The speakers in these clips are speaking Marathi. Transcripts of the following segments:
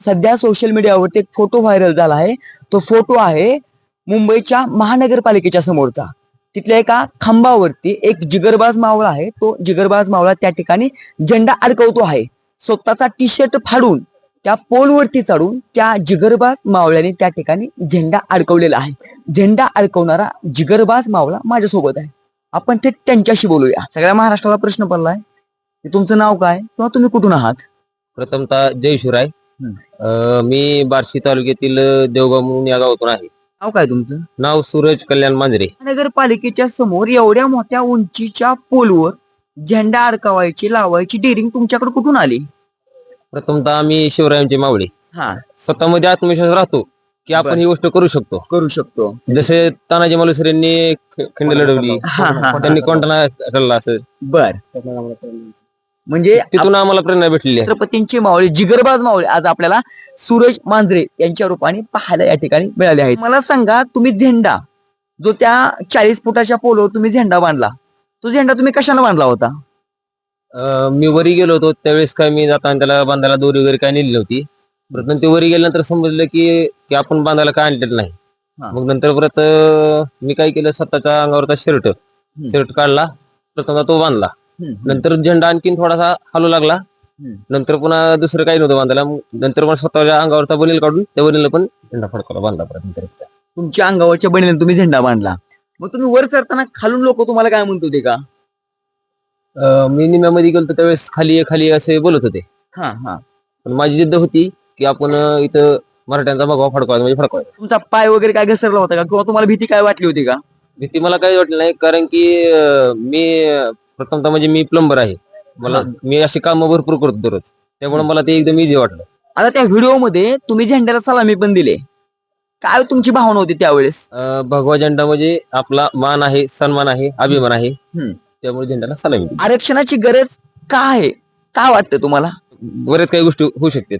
सध्या सोशल मीडियावरती एक फोटो व्हायरल झाला आहे. तो फोटो आहे मुंबईच्या महानगरपालिकेच्या समोरचा. तिथल्या एका खांबावरती एक जिगरबाज मावळा आहे. तो जिगरबाज मावळा त्या ठिकाणी झेंडा अडकवतो आहे. स्वतःचा टी शर्ट फाडून त्या पोलवरती चढून त्या जिगरबाज मावळ्याने त्या ठिकाणी झेंडा अडकवलेला आहे. झेंडा अडकवणारा जिगरबाज मावळा माझ्यासोबत आहे. आपण थेट त्यांच्याशी बोलूया. सगळ्या महाराष्ट्राला प्रश्न पडलाय. तुमचं नाव काय? किंवा तुम्ही कुठून आहात? प्रथमतः जय शिवराय. अं, मी बार्शी तालुक्यातील देवगाव म्हणून या गावातून आहे. नाव काय तुमचं? नाव सूरज कल्याण मांजरे. नगरपालिकेच्या समोर एवढ्या मोठ्या उंचीच्या पोलवर झेंडा अडकवायची लावायची डेअरिंग तुमच्याकडे कुठून आली? प्रथमतः आम्ही शिवरायांचे मावळे. हा. स्वतःमध्ये आत्मविश्वास राहतो की आपण बर. ही गोष्ट करू शकतो. करू शकतो. जसे तानाजी मालुसरे यांनी ख- खिंड लढवली हा, हा. त्यांनी कोणता ठरला असं बर. म्हणजे तिथून आम्हाला प्रेरणा भेटलेली आहे. छत्रपतींचे मावळे जिगरबाज मावळे आज आपल्याला सूरज मांजरे यांच्या रूपाने पाहायला या ठिकाणी मिळाले आहेत. मला सांगा तुम्ही झेंडा जो त्या चाळीस फुटाच्या पोलवर तुम्ही झेंडा बांधला तो झेंडा तुम्ही कशाला बांधला होता? मी वरी गेलो होतो त्यावेळेस काय मी जाताना त्याला बांधायला दोरी वगैरे काय नेली नव्हती. परत नंतर वरी गेल्यानंतर समजलं की की आपण बांधायला काय आणलेलं नाही. मग नंतर परत मी काय केलं स्वतःच्या अंगावरचा शर्ट शर्ट काढला प्रथमतः तो बांधला. नंतर झेंडा आणखीन थोडासा हलू लागला. नंतर पुन्हा दुसरं काही नव्हतं बांधायला. नंतर मग स्वतःच्या अंगावरचा बनेल काढून त्या बनेल पण झेंडा फडकवला बांधला परत नंतर तुमच्या अंगावरच्या बहिणीने तुम्ही झेंडा बांधला. मग तुम्ही वर चढताना खालून लोक तुम्हाला काय म्हणत होते का? मी निम्यामध्ये गेलो त्यावेळेस खाली खाली असे बोलत होते. हा हा. पण माझी जिद्द होती की आपण इथं मराठ्यांचा भगवा फडकवायचा म्हणजे फडकवायचा. तुमचा पाय वगैरे काय घसरला होता का? किंवा तुम्हाला भीती काय वाटली होती का? भीती मला काही वाटलं नाही कारण की मी प्रथमतः म्हणजे मी प्लंबर आहे. मला. मी अशी कामं भरपूर करतो दररोज. त्यामुळे मला ते एकदम इझी वाटलं. आता त्या व्हिडिओमध्ये तुम्ही झेंड्याला सलामी पण दिले. काय तुमची भावना होती त्यावेळेस? अं, भगवा झेंडा म्हणजे आपला मान आहे सन्मान आहे अभिमान आहे. हम्म. त्यामुळे झेंड्याला सलामी दिली. आरक्षणाची गरज का आहे? काय वाटतं तुम्हाला? बऱ्याच काही गोष्टी होऊ शकतात.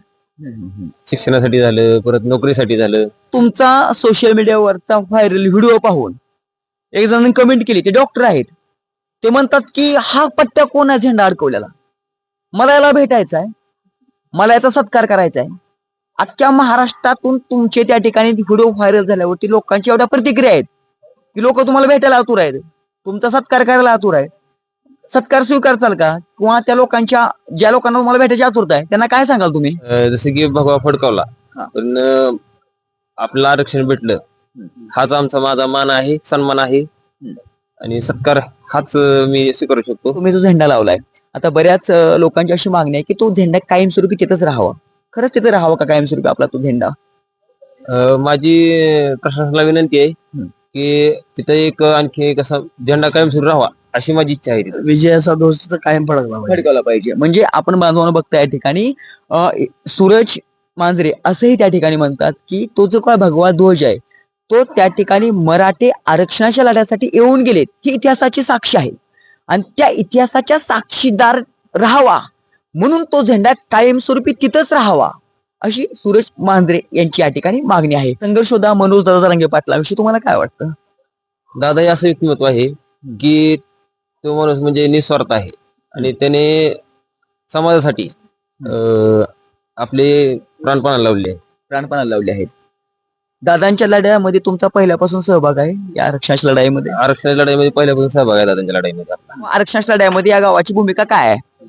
शिक्षणासाठी झालं परत नोकरीसाठी झालं. तुमचा सोशल मीडियावरचा व्हायरल व्हिडिओ पाहून एक जण कमेंट केली ते डॉक्टर आहेत. ते म्हणतात की हा पट्ट्या कोण आहे झेंडा अडकवलेला? मला याला भेटायचा आहे मला याचा सत्कार करायचा आहे अख्ख्या महाराष्ट्रातून तुमचे त्या ठिकाणी व्हिडिओ व्हायरल झाल्यावरती लोकांची एवढ्या प्रतिक्रिया आहेत. की लोक तुम्हाला भेटायला आतुर आहेत. तुमचा सत्कार करायला आतुर आहेत. सत्कार स्वीकारचाल का? किंवा त्या लोकांच्या ज्या लोकांना तुम्हाला भेटायची आतुरता आहे त्यांना काय सांगाल तुम्ही? जसं की भगवा फडकावला. पण आपलं आरक्षण भेटलं. हाच आमचा माझा मान आहे सन्मान आहे. आणि सत्कार हाच मी स्वीकारू शकतो तुम्ही जो झेंडा लावलाय आता बऱ्याच लोकांची अशी मागणी आहे की तो झेंडा कायमस्वरूपी तिथंच राहावा खरंच तिथं राहावा का कायमस्वरूपी आपला तो झेंडा माझी प्रशासनाला विनंती आहे. की तिथं एक आणखी एक असा झेंडा कायम सुरू राहावा अशी माझी इच्छा आहे. विजयाचा तर कायम फडकला. फडकवला पाहिजे म्हणजे आपण बांधवानं बघता या ठिकाणी सूरज मांजरे असंही त्या ठिकाणी म्हणतात की तो जो काय भगवा ध्वज आहे तो त्या ठिकाणी मराठे आरक्षणाच्या लढ्यासाठी येऊन गेलेत. ही इतिहासाची साक्ष आहे. आणि त्या इतिहासाच्या साक्षीदार राहावा. म्हणून तो झेंडा कायमस्वरूपी तिथंच राहावा अशी सूरज मांजरे यांची या ठिकाणी मागणी आहे. संघर्ष होता मनोज दादा रंगे पाटलाविषयी तुम्हाला काय वाटतं? दादा हे असं व्यक्तिमत्व आहे की तो माणूस म्हणजे निस्वार्थ आहे. आणि त्याने समाजासाठी आपले प्राणपणाला लावले. प्राणपणाला लावले आहेत. दादांच्या लढ्यामध्ये तुमचा पहिल्यापासून सहभाग आहे या आरक्षणाच्या लढाईमध्ये? आरक्षणाच्या लढाईमध्ये पहिल्यापासून सहभाग आहे दादांच्या लढाईमध्ये आपला. आरक्षणाच्या लढ्यामध्ये या गावाची भूमिका काय आहे?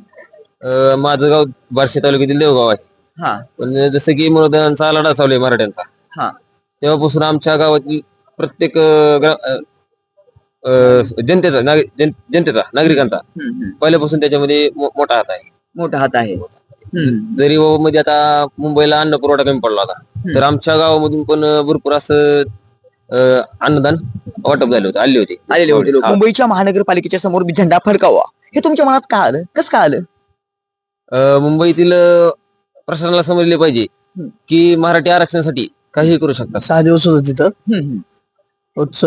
अं, माझं गाव बार्शी तालुक्यातील देवगाव आहे. हा. पण जसं की मनोदयांचा लढा चालू आहे मराठ्यांचा. हा. तेव्हापासून आमच्या गावातील प्रत्येक अं, ग्रा- अं, अं, जनतेचा जन- जनतेचा नागरिकांचा पहिल्यापासून त्याच्यामध्ये मो- मोठा हात आहे. मोठा हात आहे. जरी मध्ये आता मुंबईला अन्न पुरवठा कमी पडला होता तर आमच्या गावामधून पण भरपूर असं अं, अन्नदान वाटप झाले होते आले होते. आलेले होते लोक. मुंबईच्या महानगरपालिकेच्या समोर झेंडा फडकावा. हे तुमच्या मनात का आलं? कसं काय आलं? अं, मुंबईतील अं, प्रशासनाला समजले पाहिजे हम्म. की मराठी आरक्षणासाठी काही करू शकतात. सहा दिवस होतो तिथं. हम्म. रोजच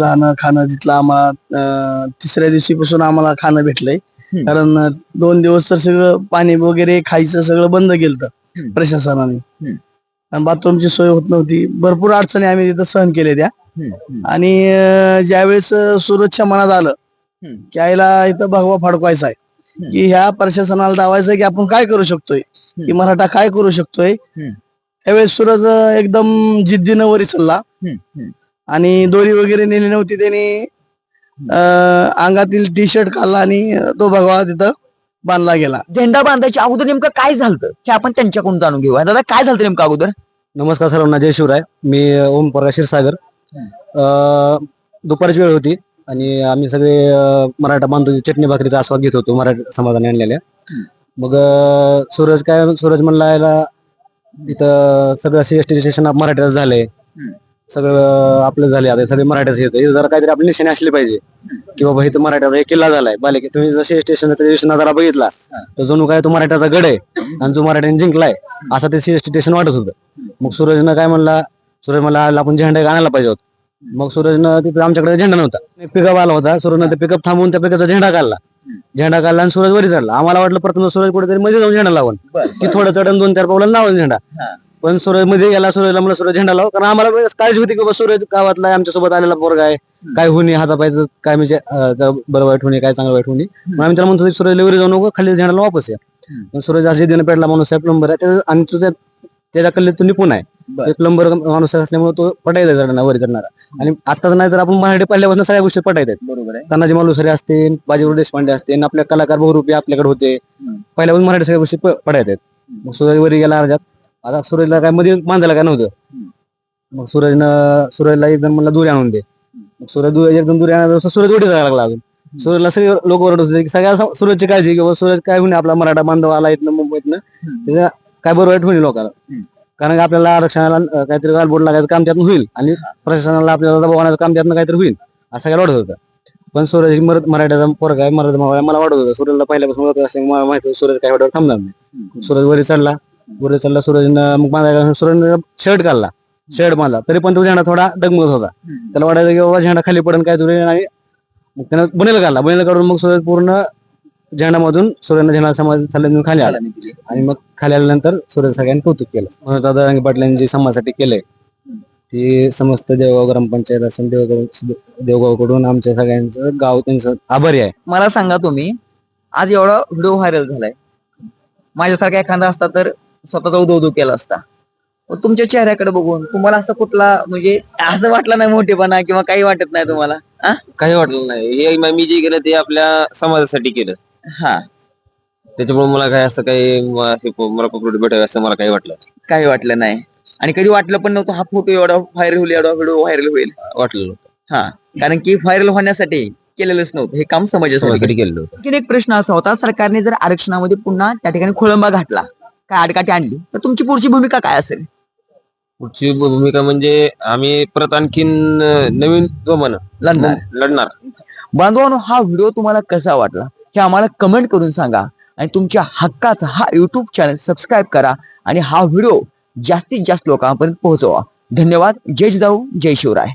राहणं खाणं तिथलं आम्हाला अं, तिसऱ्या दिवशीपासून आम्हाला खाणं भेटलंय. कारण दोन दिवस तर सगळं पाणी वगैरे खायचं सगळं बंद केलं. प्रशासनाने. आणि बाथरूमची सोय होत नव्हती. भरपूर अडचणी आम्ही तिथं सहन केल्या त्या. आणि ज्यावेळेस सुरतच्या मनात आलं. की आईला इथं भगवा फडकवायचा आहे की ह्या प्रशासनाला दावायचं की आपण काय करू शकतोय? की मराठा काय करू शकतोय. त्यावेळेस सूरज एकदम जिद्दीनं वरी चालला आणि दोरी वगैरे नेली नव्हती त्यांनी. अंगातील टी शर्ट काढला आणि तो भगवा तिथं बांधला गेला. झेंडा बांधायच्या अगोदर नेमकं काय झालं हे आपण त्यांच्याकडून जाणून घेऊया. दादा काय झालं नेमकं अगोदर? नमस्कार सर्वांना जय शिवराय. मी ओम प्रकाश क्षीरसागर. अं, दुपारची वेळ होती आणि आम्ही सगळे मराठा बांधव चटणी भाकरीचा आस्वाद घेत होतो मराठा समाजाने आणलेल्या. मग सूरज काय सूरज म्हणला इथं सगळं सीएसटी स्टेशन मराठ्याचं झालंय सगळं आपलं झाले आता सगळे मराठ्याचं येतं इथं जरा काहीतरी आपली निशाणी असली पाहिजे. की बाबा इथं मराठ्याचा एक किल्ला झालाय. बाले तुम्ही जसे स्टेशन नजारा बघितला तर जणू काय तो मराठ्याचा गड आहे आणि तो मराठ्याने जिंकलाय असं ते सीएसटी स्टेशन वाटत होतं. मग सूरजनं काय म्हणला सूरज म्हणला "आला आपण झेंडा आणायला पाहिजे होता. मग सूरजनं तिथे आमच्याकडे झेंडा नव्हता. पिकअप आला होता. सूरजनं ते पिकअप थांबवून त्या पिकअपचा झेंडा काढला. झेंडा काढला आणि सूरज वरी चढला. आम्हाला वाटलं प्रथम सूरज कुठेतरी मध्ये जाऊन झेंडा लावून की थोडं चढून दोन चार पावलं लावून झेंडा. पण सूरजमध्ये गेला सूरजला म्हणलं सूरज झेंडा लाव. कारण आम्हाला काळजी होती की बाबा सूरज गावातला आहे, आमच्यासोबत आलेला पोरगा आहे. काय होणे हातापायचं काय म्हणजे अं, बरं वाईट होणे काय चांगलं वाईट होणे मग आम्ही त्याला म्हणतो सूरज वरी जाऊ नको खाली झेंडाला वापस या. पण सूरज असे दिन पेटला माणूस आहे प्लंबर आहे. त्याचं- आणि तो त्या- त्याच्या कल्ले तो निपुण आहे. प्लंबर माणूस असल्यामुळे तो पटायचा चढणार वरी चढणारा आणि आताच नाही तर आपण मराठी पहिल्यापासून सगळ्या गोष्टी पटायत आहेत. बरोबर आहे. तानाजी मालुसरे असतील बाजीराव देशपांडे असतील आपल्या कलाकार बहुरूपी आपल्याकडे होते. पहिल्यापासून मराठी सगळ्या गोष्टी प- पटायत आहेत. मग सूरज वरी गेला अर्जात आता सूरजला काय मध्ये बांधायला काय नव्हतं. मग सूरजनं सूरजला एकदम म्हणलं दुरी आणून दे. मग सूरज एकदम दुरी आणायला सूरज उडी जायला लागला अजून. सूरजला सगळे लोक ओरडत होते की सगळ्या सूरजची काळजी किंवा सूरज काय होईल आपला मराठा बांधव आला इथनं मुंबईतनं. त्याचं काय बरं वाईट होईल लोकांना कारण की आपल्याला आरक्षणाला काहीतरी गालबोट लागायचं काम त्यातून होईल. आणि प्रशासनाला आपल्याला दबाव आणायचं काम त्यातनं काहीतरी होईल. असं सगळ्याला वाटत होतं. पण सूरज मराठ मराठ्याचा पोरगा आहे मराठा मला वाटत होतं. सूरजला पहिल्यापासून असल्यामुळे मला माहिती होतं सूरज काही वाटत थांबणार नाही. सूरज वरी चढला. वरी चढला सूरजनं मग बांधायला सूरजनं शर्ट काढला. शर्ट बांधला. तरी पण तो झेंडा थोडा डगमगत होता. त्याला वाटायचं की बाबा झेंडा खाली पडून काय तुरे आणि मग त्यानं बनेल काढला. बनेल काढून मग सूरज पूर्ण झेंडामधून सूर्यानं झेंडा समाज खाली खाली आला. आणि मग खाली आल्यानंतर सूरज सगळ्यांनी कौतुक केलं. म्हणून दादा रंगे पाटलांनी जे समाजासाठी केलंय ते समस्त देवगाव ग्रामपंचायत असेल देवगाव देवगावकडून आमच्या सगळ्यांचं गाव त्यांचं आभारी आहे. मला सांगा तुम्ही आज एवढा व्हिडिओ व्हायरल झालाय. माझ्यासारखा एखादा असता तर स्वतःचा उदो केला असता. तुमच्या चेहऱ्याकडे बघून तुम्हाला असं कुठला म्हणजे असं वाटलं नाही मोठेपणा किंवा काही वाटत नाही तुम्हाला? आ? काही वाटलं नाही. हे मी जे केलं ते आपल्या समाजासाठी केलं. हा. त्याच्यामुळे मला काय असं काही म- हे प- मला पकडून भेटावे असं मला काही वाटलं काही वाटलं नाही. आणि कधी वाटलं पण नव्हतं हा फोटो एवढा व्हायरल होईल एवढा व्हिडिओ व्हायरल होईल. वाटलं नव्हतं. हा. कारण की व्हायरल होण्यासाठी केलेलंच नव्हतं. हे काम समाजासाठी समाजासाठी केलेलं होतं. आणखीन एक प्रश्न असा होता सरकारने जर आरक्षणामध्ये पुन्हा त्या ठिकाणी खोळंबा घातला काय आडकाठी आणली? तर तुमची पुढची भूमिका काय असेल? पुढची भूमिका म्हणजे आम्ही परत आणखीन नवीन जोमानं लढणार. लढणार. बांधवांनो हा व्हिडिओ तुम्हाला कसा वाटला? हे आम्हाला कमेंट करून सांगा. आणि तुमच्या हक्काचा हा युट्यूब चॅनल सबस्क्राईब करा. आणि हा व्हिडिओ जास्तीत जास्त लोकांपर्यंत पोहोचवा. धन्यवाद. जय जिजाऊ. जय शिवराय.